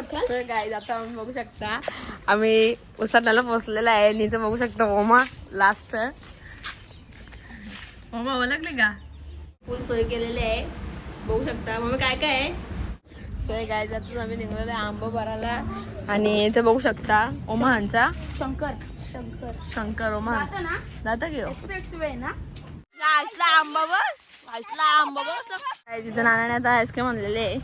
तर काय आता आम्ही बघू शकता. आम्ही आहे. आणि इथं बघू शकता ओमा लास्ट ओमा ओळखले का? फुल सोय केलेली आहे. बघू शकता. मग काय काय आहे? सोय काय जातात आम्ही निघलेलो आहे आंबा भरायला. आणि इथे बघू शकता ओमा हांचा. शंकर. शंकर. शंकर ओमा. जातो जाता घेऊ ना? लास्टला आंबा बस आंबा बस तिथं नानाने आता आईस्क्रीम आणलेले आहे.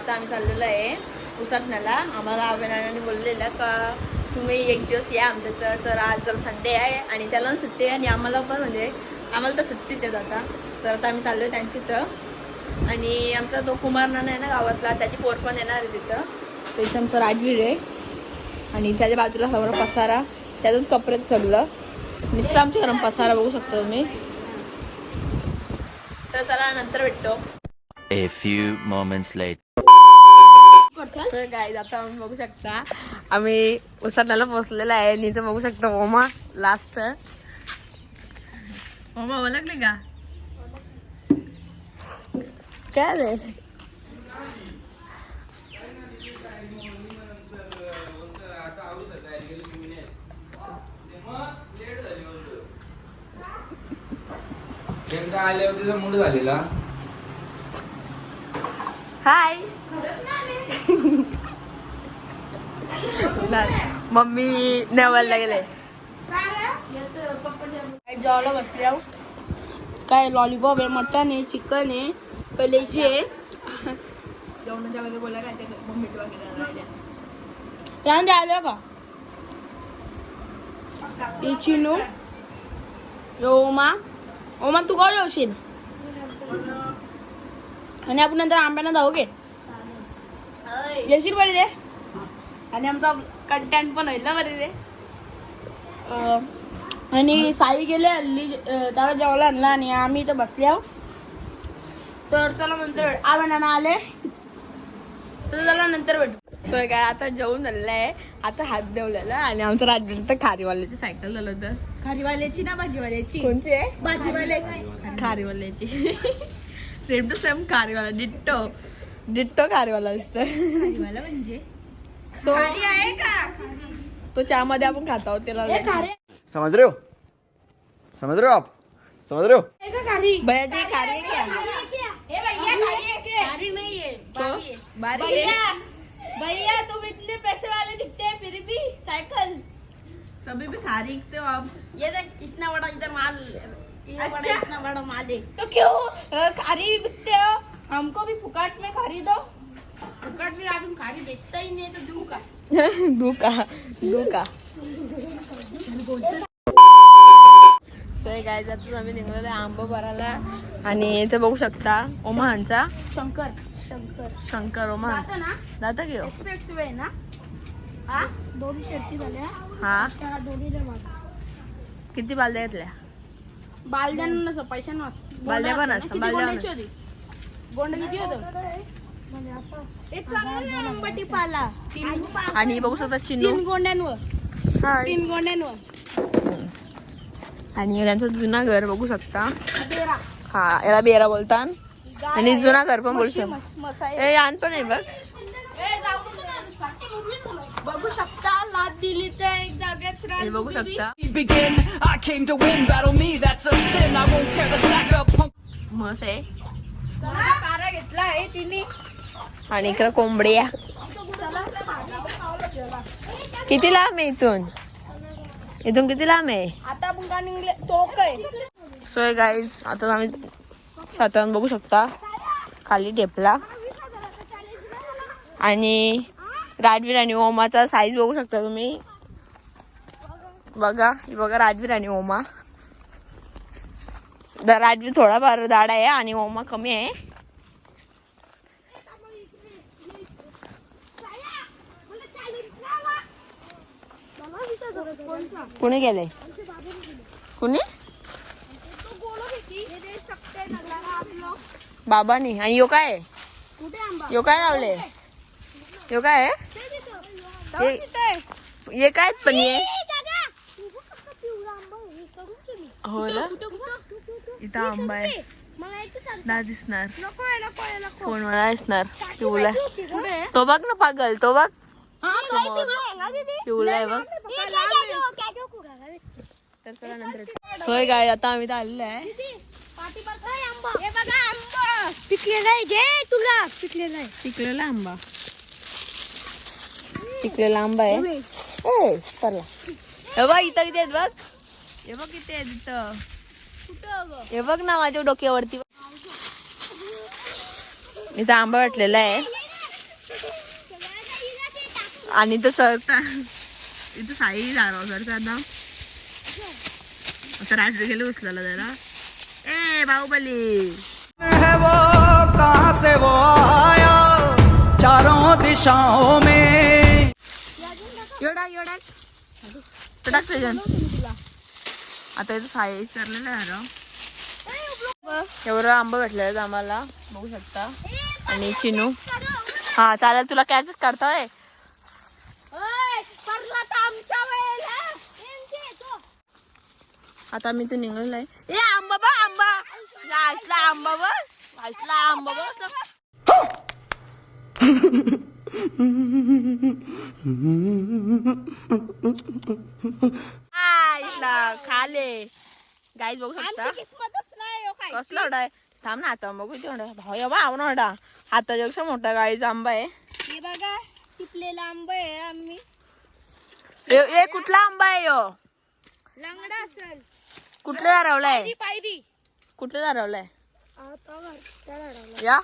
आता आम्ही चाललेलो आहे उसाटण्याला आम्हाला अभिनानाने बोललेलं का तुम्ही एक दिवस या आमच्या तर तर आज जर संडे आहे आणि त्याला सुट्टी आहे आणि आम्हाला पण म्हणजे आम्हाला तर सुट्टीच आहेत आता. तर आता आम्ही चाललो आहे त्यांची तर आणि आमचा तो कुमार नाना आहे ना गावातला त्याची पोर पण येणार आहे तिथं. तर इथं आमचं राजवीर आहे. आणि त्याच्या बाजूला सगळं पसारा. त्यातून कपड्यात सगळं. नुसतं आमच्या गरम पसारा बघू शकतो तुम्ही. तर चला नंतर भेटतो. A few moments later. तर आता आम्ही बघू शकता आम्ही उसरण्याला पोहोचलेला आहे. आणि इथं बघू शकता ओमा लास्ट ओमा ओळखले का? काय रे? एकदा आल्यावर तिचा मूड झालेला. हाय मम्मी नेवायला गेले. जेवायला बसल्या काय लॉलीपॉप आहे मटन आहे चिकन आहे कलेजी आहे. जेवणाच्या मध्ये बोला काय मम्मीच्या वगैरे रान आलं का? ही चिनू. यो ओमा. ओमा तू काय जेवशील? आणि आपण नंतर आंब्यानं जाऊ घे. येशील बरे दे आणि आमचा कंटेंट पण होईल ना बरे अं, आणि साई गेले हल्ली त्याला जेवायला आणला आणि आम्ही इथं बसले आहो तर चला नंतर आव्हानानं आले. चला चला नंतर भेटू. सो काय आता जेवून झालेलं आहे आता हात देवलेला आणि आमचं राजवीर तर खारीवाल्याची सायकल झालं होतं. खारीवाल्याची ना भाजीवाल्याची? कोणती आहे? भाजीवाल्याची. खारीवाल्याची. सेम टू सेम खारीवाला. डिट्टो डिट्टो खारीवाला असतं. खारीवाला म्हणजे? तो तो चहामध्ये आपण खात आहोत त्याला हे समझ रहे हो? समझ रहे हो आप? समझ रहे हो? खारी. क्या भैया के खारी नहीं है तो बारी है. भैया भैया तुम इतने पैसे वाले दिखते हैं फिर भी साइकिल? तभी भी खारी इकते हो आप. ये देख इतना बड़ा इधर माल ये बड़ा इतना बड़ा माल है। तो क्यों? खारी बिकते हो? हमको भी फुकाट में खारी दो. ही है दूं का? सय काय जातात आम्ही निघलेलो आंबा भरायला. आणि इथे बघू शकता ओमाहांचा शंकर. शंकर. शंकर ओमान. जातो ना? जाता घेऊ वे ना? हा? दोन शर्ती झाल्या. हा? किती बालद्या घेतल्या? बालद्यान नसं पैशा बालद्या पण असतात, बालद्या पण होती? गोंड किती होत? पाला तीन आणि बघू शकता चिन्नू. तीन गोंड्यांवर. हा. तीन गोंड्यांवर. आणि त्यांचं जुना घर बघू शकता. बेरा. हा याला बेरा बोलतात. आणि जुना घर पण बोलू म्हशी, शकता. म्हस- म्हस आहे. ए यान पण आहे बघ. बघू शकता लाद दिली तर एक जागेच हे बघू. शकता. म्हस आहे. घेतला आहे तिने. आणि इकडे कोंबड्या. किती लांब आहे इथून? इथून किती लांब आहे? सोय गाईज आता आम्ही सातारात बघू शकता खाली टेपला. आणि राजवीर आणि ओमाचा साईज बघू शकता तुम्ही. बघा बघा राजवीर आणि ओमा. द- राजवीर थोडाफार दाड आहे आणि ओमा कमी आहे. कुणी गेले? कुणी? बाबानी. आणि यो काय? यो काय लावले? यो काय? हे काय पण ये. हो ना? इथं आंबा आहे. ना दिसणार. कोण मला दिसणार? पिवला? तो बघ ना पागल तो बघ? पिवला आहे बघ हे कॅजो, कॅजो कुराला भेटते. तर चला नंतर सोय काय आता आम्ही तर आलेलो आहे. पिकलेला आहे घे तुला पिकलेला आहे. पिकलेला आंबा. पिकलेला आंबा आहे. ए हे बघ इथं किती आहेत बघ. हे बघ किती आहेत इथं. हे बघ ना माझ्या डोक्यावरती. इथं आंबा वाटलेला आहे. आणि तो सरता इथं साई जाणार सरता आता राष्ट्रीय गेले उचलायला त्याला ए बाहुबली. है वो कहाँ से वो आया? चारों दिशाओं में। एवढा एवढा. टाक त्याच्यान आता आहे ना एवढं आंबा भेटलेलं आम्हाला. बघू शकता. आणि चिनू. हा चालेल तुला कॅचच काढताय ओय, पडला तर आमच्या वेळेला यांचे तो. आता मी ते निघालेलो आहे ए आंबा बा आंबा. लास्टला आंबा बघ लास्टला आंबा बघ आईला खाले. गाईज बघू शकता. हो कसला ओढा आहे? थांब ना आता बघू तेवढा भाऊ या भाव ओढा. हातापेक्षा मोठा गाईचा आंबा आहे. बघा चिपलेला आंबा आहे आम्ही. ए ए, कुठला आंबा आहे यो? लंगडा असेल. कुठल्या दारवलाय पायरी त्या झाडाला. या.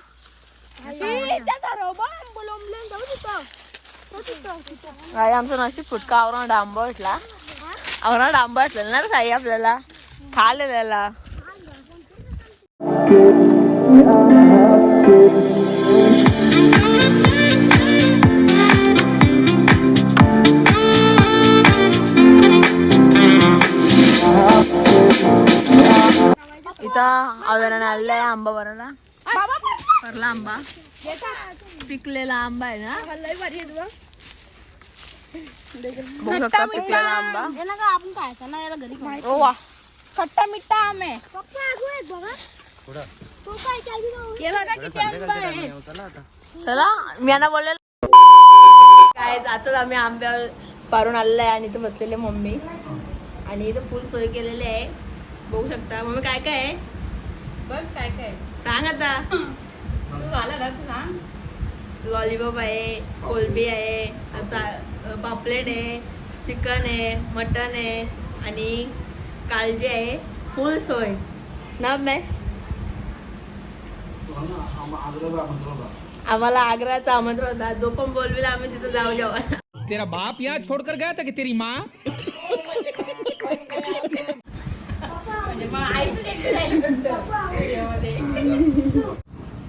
आमचं नशीब फुटका आवरण आंबा भेटला आवरण आंबा भेटलेला ना साई आपल्याला. खाले इथं आवरण आलेला आहे आंबा भरायला भरला आंबा. पिकलेला आंबा आहे ना. बघ. शकता पिकलेला आंबा. याला का आपण खायचा ना याला घरी खायचं. ओ वा. खट्टा मिठ्ठा आंबा आहे. पप्पा आगू आहेत बघा तो काय काय हे बघा किती आंबा आहे चला मी यांना बोललेलं काय आताच आम्ही आंब्यावर पारून आलेलो आहे आणि इथं बसलेले मम्मी. आणि इथं फुल सोय केलेली आहे. बघू शकता. मम्मी काय काय आहे? बघ काय काय. सांग आता. तू झाला ना तू सांग लॉलीपॉप आहे कोलबी आहे आता पापलेट आहे चिकन आहे मटन आहे आणि काळजी आहे फुल सोय. ना मॅ आम्हाला आग्राचा आमंत्रण होता. जो पण बोलवेल आम्ही तिथं जाऊ जेव्हा तेरा बाप यहाँ छोड़कर गया था कि तेरी माँ?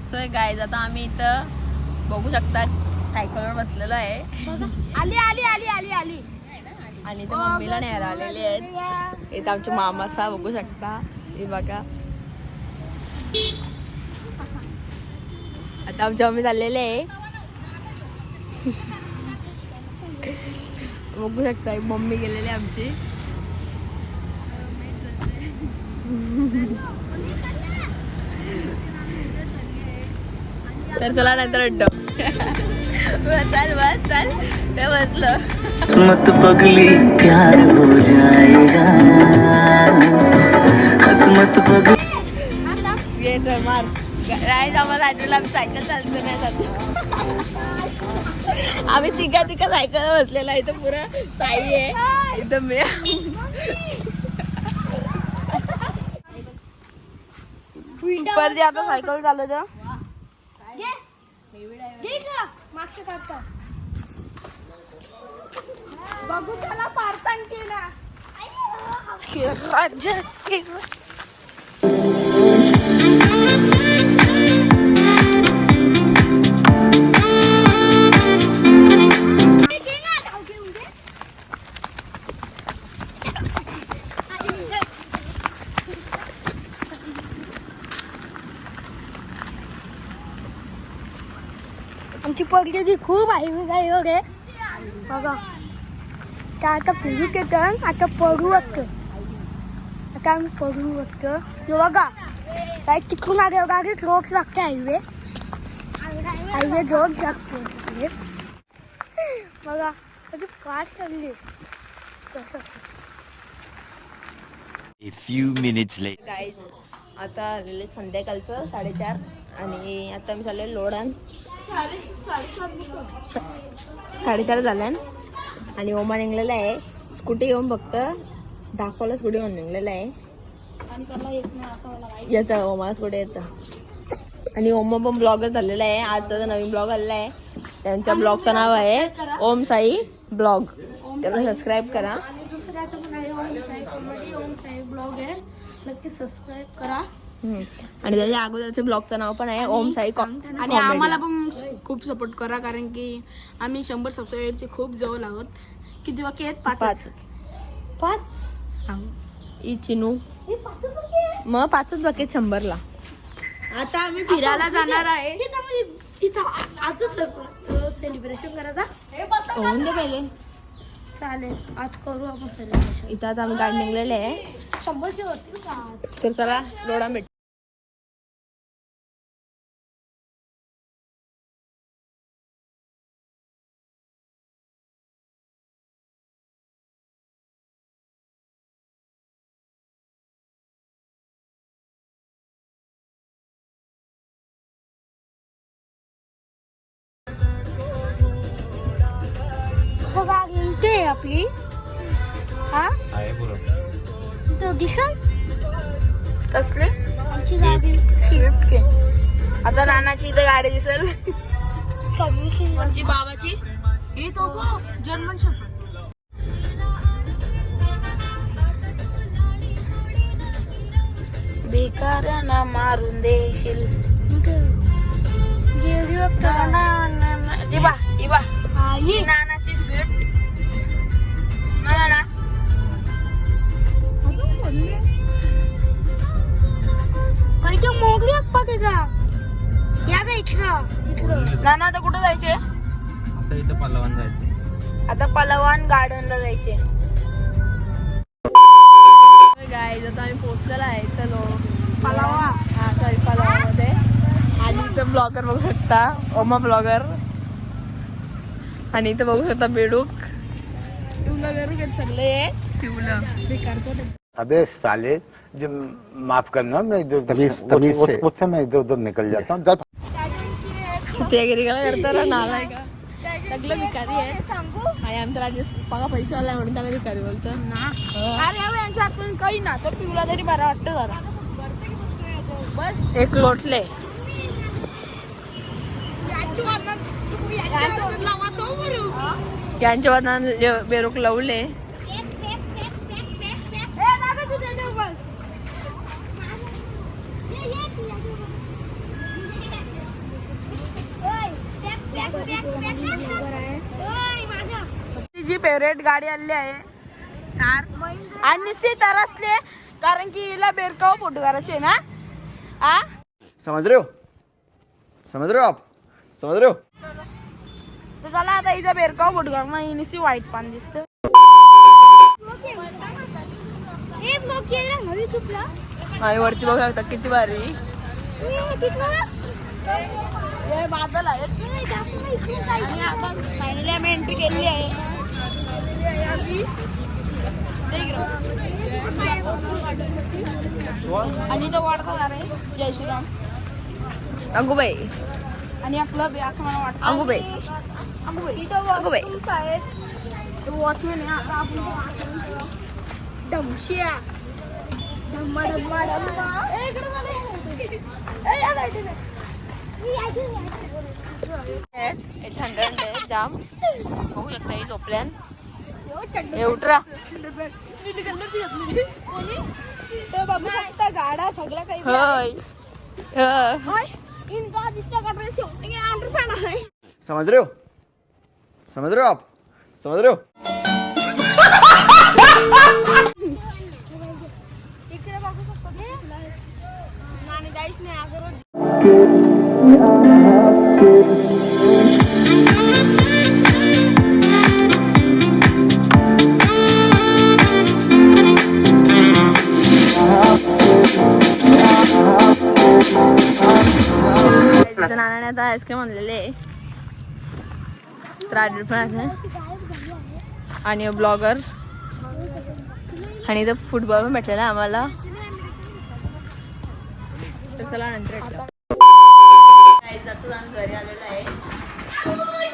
सोय गाईज आता आम्ही इथं बघू शकता सायकलवर बसलेलो आहे. आली आली आली आली आली. आणि इथं मम्मीला न्यायला आलेले आहेत. इथं आमचे मामासा बघू शकता. हे बघा. आता आमच्या मम्मी चाललेले आहे. बघू शकता एक मम्मी गेलेली आहे आमची. तर चला नंतर अड्ड चल बस चल ते बसलं. किस्मत पगली प्यार हो जाएगा. किस्मत पगली ये चल मार. राईज आम्हाला आठवलं आम्ही सायकल चालतो नाही जातो आम्ही तिघा तिघा सायकल बसलेला इथं पुरं साई आहे. इथं मी परत आता सायकल चालवतो मागच्या काढता बघू त्याला पारतान केला. राज्य आमची पडलेली खूप आहे मी काय हो रे बघा. त्या आता फिरू येतं आता पडू वाटतं आता काम करू बघतो. हे बघा. काय तिकडून आले गाडी रोड लागते हायवे हायवे रोड लागतो. तिकडे बघा. कधी कार चालली. कसं? A few minutes later. Guys आता आलेले संध्याकाळचं साडेचार आणि आता मी चाललोय लोडान साडेचार झाल्यान. आणि ओमा निघलेला आहे. स्कूटी घेऊन फक्त दाखवला स्कूटी घेऊन निघलेला आहे. येत ओमा स्कूटी येतं आणि ओमा पण ब्लॉगर झालेला आहे. आज त्याचा नवीन ब्लॉग आलेला आहे. त्यांच्या ब्लॉगचं नाव आहे ओम साई ब्लॉग. त्याला सबस्क्राईब करा. दुसऱ्या ब्लॉग आहे. नक्की सबस्क्राईब करा. आणि त्याच्या अगोदरच्या ब्लॉगचं नाव पण आहे ओम साई कॉम आणि आम्हाला पण खूप सपोर्ट करा कारण की आम्ही शंभर सबस्क्राईबरचे खूप जवळ आहोत. किती वाक्य आहेत? पाच पाच? पाच ई चिनू. मग पाचच बकेट शंभरला. आता आम्ही फिरायला जाणार आहे. सेलिब्रेशन करायचा. होऊन दे पहिले. चालेल आज करू आपण सेलिब्रेशन इथं आता आम्ही गाडी निघलेले आहे. शंभरचे तर चला लोडा भेट आपली? हा? कसले? आमची गाडी. के. आता नानाची इथं गाडी दिसेल. आमची बाबाची. हे तो जर्मन शपथ बेकारांना मारून देशील. नानाची स्विफ्ट ना ना काही मोगली अप्पा त्याचा या बे इकडं इकडं नाना आता कुठं जायचे? आता इथं पल्लवान जायचं. आता पलवान गार्डनला जायचे. गाईज आता आम्ही पोहोचलेला आहे तर लो पलावा. हा सॉरी पलावामध्ये. आणि इथं ब्लॉगर बघू शकता. ओमा ब्लॉगर आणि इथं बघू शकता बेडूक. पिवलं बेकारचं अबे साले जो माफ करना मैं जो तमीज- से। मैं इधर उधर निकल जाता हूँ। जब चित्यागिरी का करता ना नालाय का? सगळं भिकारी आहे. आणि आमचा राजेश बघा पैसे आलाय म्हणून त्याला भिकारी बोलतो. ना. अरे अरे यांच्या आतून काही ना. तो पिवला तरी बरा वाटतं जरा. बस. एक लोटले. यांच्या वादनात बेरूक लवले. जी फेवरेट गाडी आली आहे आणि नुसती तरसले कारण की हिला बेरकाव फोटो करायचे आहे ना? आ? समज रे हो? समझ रहे हो आप? समज रे हो? तर चला आता हिचा बेरकाव फोटो करणं ही नुसती वाईट पान दिसतं. मग आणि वरती बघू शकता किती भारी. हे बादल आहे. आणि आता फायनली आम्ही एंट्री केली आहे. आणि तो वाढता रे जय श्रीराम. अगुबाई. आणि आपलं क्लब आहे असं मला वाटतं. अगुबाई. वॉचमन्स आहेत वॉचमॅन आहे. आता आपण. डमशिया धम्मा धम्मा थंड जाम. बघू शकता ही झोपल्यान. ते बघू शकता गाडा सगळं काही होय. होय. इनका आदित्य कटरे शेवटी अंडरपॅन आहे. समझ रहे हो समझ रहे हो आप? समझ रहे हो नानाने आता आईस्क्रीम आणलेले तर पण आहे आणि ब्लॉगर आणि इथं फुटबॉल पण भेटलेला आम्हाला तर चला नंतर आम्ही घरी आलेलं आहे.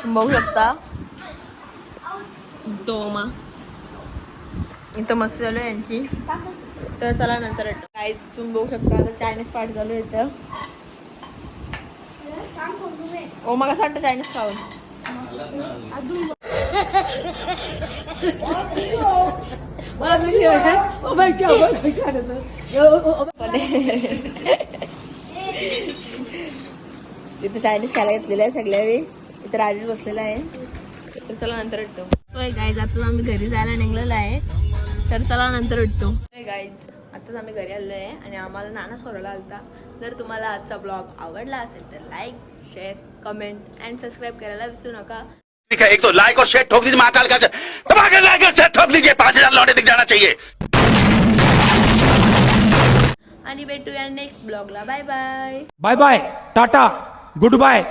बघू शकता. दोमा इथं मस्त चालू आहे यांची. तर चला नंतर गाईज तुम्ही बघू शकता आता चायनीज पार्ट चालू आहे इथं. ओ मग कसं वाटतं चायनीज खाऊन? तिथे चायनीज खायला घेतलेलं आहे सगळ्या वेळी. इथं राजेश बसलेला आहे. तर चला नंतर उठतो. होय गाईज आताच आम्ही घरी जायला निघलेलो आहे. तर चला नंतर उठतो. गाईज आताच आम्ही घरी आलेलो आहे आणि आम्हाला नाना सोरायला आलता. जर तुम्हाला आजचा ब्लॉग आवडला असेल तर like share comment and subscribe करायला विसरू नका. ठीक है एक तो लाइक और शेयर ठोक दीजिए महाकाल का दबा लाइक और शेयर ठोक दीजिए पांच हजार लौटे दिख जाना चाहिए। आणि भेटूया next ब्लॉगला. Bye bye bye bye tata good bye